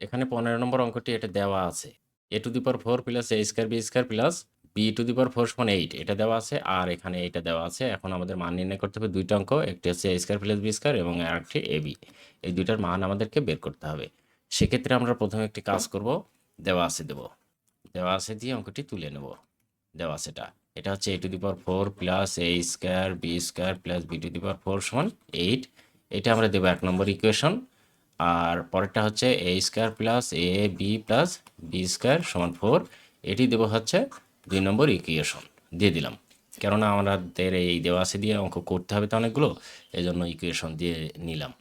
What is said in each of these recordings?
এখানে ১৫ নম্বর অঙ্কটি এটা দেওয়া আছে। A to the power four plus a square b square plus b to the power four সমান এইট এটা দেওয়া আছে আর এখানে এইটা দেওয়া আছে। এখন আমাদের মান নির্ণয় করতে হবে দুইটা অঙ্ক। একটি হচ্ছে a square plus b square এবং আরেকটি এ বি এই দুইটার মান আমাদেরকে বের করতে হবে। সেক্ষেত্রে আমরা প্রথমে একটি কাজ করব। দেওয়া আছে দেব। দেওয়া আছে দিয়ে অঙ্কটি তুলে নেব। দেওয়া আছে এটা। এটা হচ্ছে a to the power four plus a square b square plus b to the power 4 সমান 8 এটা আমরা দেব এক নম্বর ইকুয়েশন। আর পরেরটা হচ্ছে a square plus a b plus b square সমান ফোর এটি দেব হচ্ছে দুই নম্বর ইকুয়েশন দিয়ে দিলাম। কেননা আমাদের এই দেওয়া আছে দিয়ে অঙ্ক করতে হবে তো অনেকগুলো এই জন্য ইকুয়েশন দিয়ে নিলাম।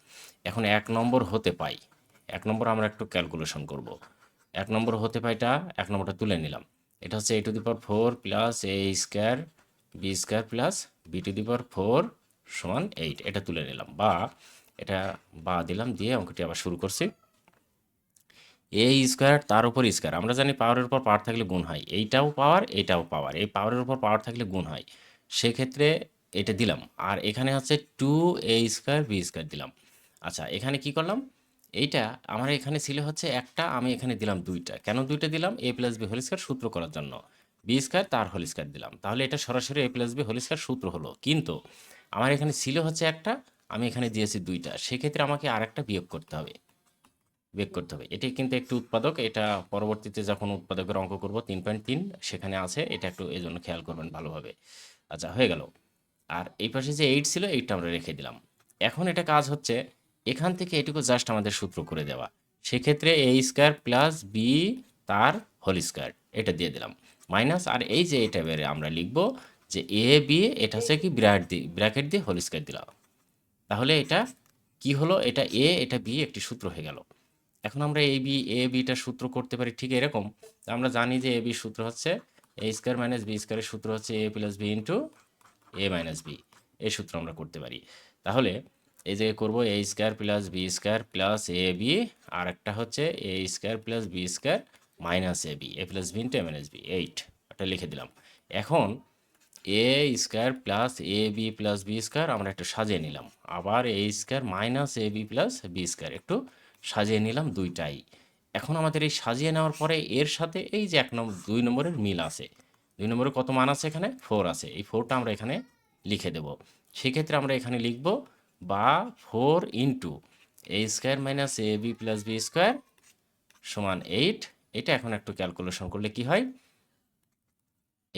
এখন এক নম্বর হতে পাই। এক নম্বর আমরা একটু ক্যালকুলেশন করব। এক নম্বর হতে পাইটা, এক নম্বরটা তুলে নিলাম। এটা হচ্ছে a to the power 4 plus a square b square plus b to the power 4 সমান 8 এটা তুলে নিলাম বা এটা বা দিলাম দিয়ে অঙ্কটি আবার শুরু করছি। a স্কোয়ার তার উপর স্কয়ার আমরা জানি পাওয়ারের উপর পাওয়ার থাকলে গুণ হয়। এইটাও পাওয়ার, এটাও পাওয়ার। এই পাওয়ারের উপর পাওয়ার থাকলে গুণ হয়। সেক্ষেত্রে এটা দিলাম। আর এখানে হচ্ছে 2a স্কয়ার b স্কয়ার দিলাম। আচ্ছা এখানে কি করলাম? এইটা আমার এখানে ছিল হচ্ছে একটা, আমি এখানে দিলাম দুইটা কেন দুইটা দিলাম? a plus b whole square সূত্র করার জন্য। বি স্কয়ার তার হোল স্কয়ার দিলাম। তাহলে এটা সরাসরি a plus b whole square সূত্র হলো। কিন্তু আমার এখানে ছিল হচ্ছে একটা আমি এখানে দিয়েছি দুইটা সেক্ষেত্রে আমাকে আরেকটা বিয়োগ করতে হবে। বিয়োগ করতে হবে। এটি কিন্তু একটি উৎপাদক। এটা পরবর্তীতে যখন উৎপাদকের অঙ্ক করব ৩.৩ সেখানে আছে। এটা একটু এই জন্য খেয়াল করবেন ভালোভাবে। আচ্ছা হয়ে গেল। আর এই পাশে যে এইট ছিল 8 টা আমরা রেখে দিলাম। এখন এটা কাজ হচ্ছে, এখান থেকে এটুকু জাস্ট আমাদের সূত্র করে দেওয়া। সেক্ষেত্রে এ স্কয়ার প্লাস বি তার হোল স্কয়ার এটা দিয়ে দিলাম। মাইনাস আর এই যে এটা বেরে আমরা লিখব যে a, b, এটা হচ্ছে কি ব্র্যাকেট দিয়ে ব্র্যাকেট দিয়ে হোল স্কয়ার দিলাম। তাহলে এটা কি হলো? এটা এ এটা b, একটি সূত্র হয়ে গেল। এখন আমরা এ বি এ টার সূত্র করতে পারি ঠিক এরকম। আমরা জানি যে এ বি সূত্র হচ্ছে a স্কয়ার মাইনাস বি স্কয়ারের সূত্র হচ্ছে a plus b into a minus b এই সূত্র আমরা করতে পারি। তাহলে এই যে করব a square plus b square plus ab আর একটা হচ্ছে a square plus b square minus a b a plus b into a minus b eight এটা লিখে দিলাম। এখন a square plus ab plus b square আমরা একটু সাজিয়ে নিলাম। আবার a square minus ab plus b square একটু সাজিয়ে নিলাম ২ টাই। এখন আমাদের এই সাজিয়ে নেওয়ার পরে এর সাথে এই যে ১ নম্বর ২ নম্বরের মিল আছে। ২ নম্বরে কত মান আছে এখানে? 4 আছে। এই 4 টা আমরা এখানে লিখে দেব। সেক্ষেত্রে আমরা এখানে লিখব বা 4 into a square minus ab plus b square সমান 8 এটা এখন একটু ক্যালকুলেশন করলে কি হয়?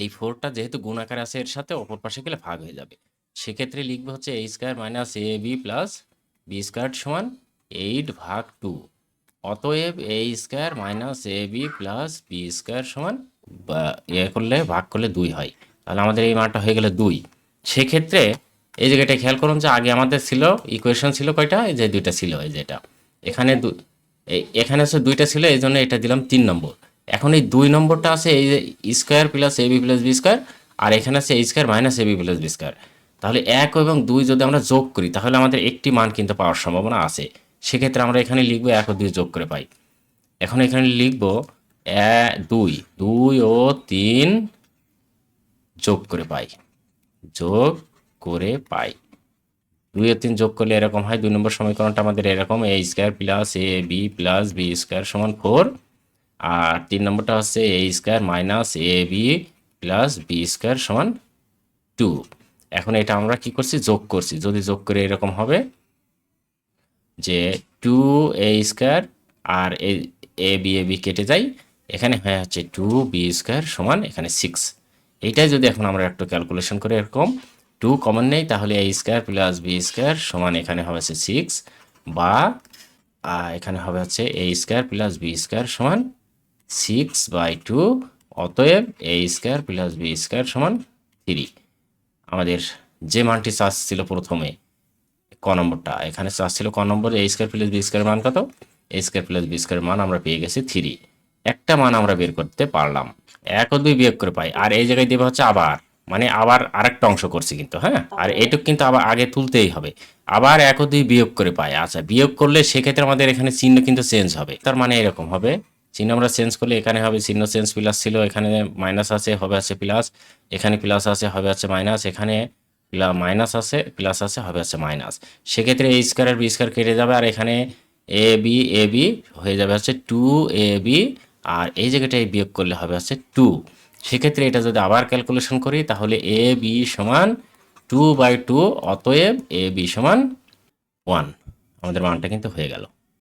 এই ফোরটা যেহেতু গুণ আকারে আছে, এর সাথে অপর পাশে গেলে ভাগ হয়ে যাবে। সেক্ষেত্রে লিখব হচ্ছে a square minus a b plus b square সমান এইট ভাগ টু অতএব a square minus a b plus b square সমান ইয়ে করলে, ভাগ করলে দুই হয়। তাহলে আমাদের এই মানটা হয়ে গেলে দুই সেক্ষেত্রে এই জায়গাটা খেয়াল করুন যে আগে আমাদের ছিল ইকুয়েশন ছিল কয়টা? এই যে দুইটা ছিল, এই যে এটা। এখানে এখানে হচ্ছে দুইটা ছিল, এই জন্য এটা দিলাম তিন নম্বর। এখন এই দুই নম্বরটা আছে এই যে square plus ab plus b square আর এখানে আছে এই square minus ab plus b square. তাহলে এক এবং দুই যদি আমরা যোগ করি তাহলে আমাদের একটি মান কিন্তু পাওয়ার সম্ভাবনা আছে। সেক্ষেত্রে আমরা এখানে লিখব এক ও দুই যোগ করে পাই। এখন এখানে লিখব এ ২, ২ ও তিন যোগ করে পাই। যোগ করে পাই। দুই ও তিন যোগ করলে এরকম হয় দুই নম্বর সমীকরণটা আমাদের এরকম a square plus a b plus b square সমান 4 আর তিন নম্বরটা হচ্ছে a square minus a b plus b square সমান টু এখন এটা আমরা কি করছি? যোগ করছি। যদি যোগ করে এরকম হবে যে 2a স্কয়ার আর এ বি এ বি কেটে যায়। এখানে হয়ে হচ্ছে 2b স্কয়ার সমান এখানে সিক্স এইটাই যদি এখন আমরা একটু ক্যালকুলেশন করে এরকম টু কমন নেই, তাহলে a square plus b square সমান এখানে হবে হচ্ছে সিক্স বা এখানে হবে হচ্ছে a square plus b square সমান 6 বাই 2 অতএব a square plus b square সমান 3 আমাদের যে মানটি চার্জ ছিল প্রথমে ক নম্বরটা এখানে চার্জ ছিল ক নম্বরে a square plus b square মান কত? a square plus b square মান আমরা পেয়ে গেছি 3 একটা মান আমরা বের করতে পারলাম। ১ ও ২ বিয়োগ করে পাই। আর এই জায়গায় দেব হচ্ছে আবার মানে আবার আরেকটা অংশ করছি কিন্তু হ্যাঁ? আর এটুক কিন্তু আবার আগে তুলতেই হবে। আবার ১ ও ২ বিয়োগ করে পাই। আচ্ছা বিয়োগ করলে সেক্ষেত্রে আমাদের এখানে চিহ্ন কিন্তু চেঞ্জ হবে। তার মানে এরকম হবে চিহ্ন আমরা চেঞ্জ করলে এখানে হবে চিহ্ন চেঞ্জ প্লাস ছিল, এখানে মাইনাস আছে, হবে আছে প্লাস এখানে প্লাস আছে, হবে আছে মাইনাস এখানে মাইনাস আছে প্লাস আছে, হবে আছে মাইনাস। সেক্ষেত্রে a স্কয়ার আর b স্কয়ার কেটে যাবে আর এখানে এ বি এ বি হয়ে যাবে হচ্ছে টু এ বি আর এই জায়গাটায় বিয়োগ করলে হবে হচ্ছে টু সেক্ষেত্রে এটা যদি আবার ক্যালকুলেশন করি, তাহলে এ বি সমান টু বাই টু অতএব এ বি সমান ওয়ান আমাদের মানটা কিন্তু হয়ে গেল।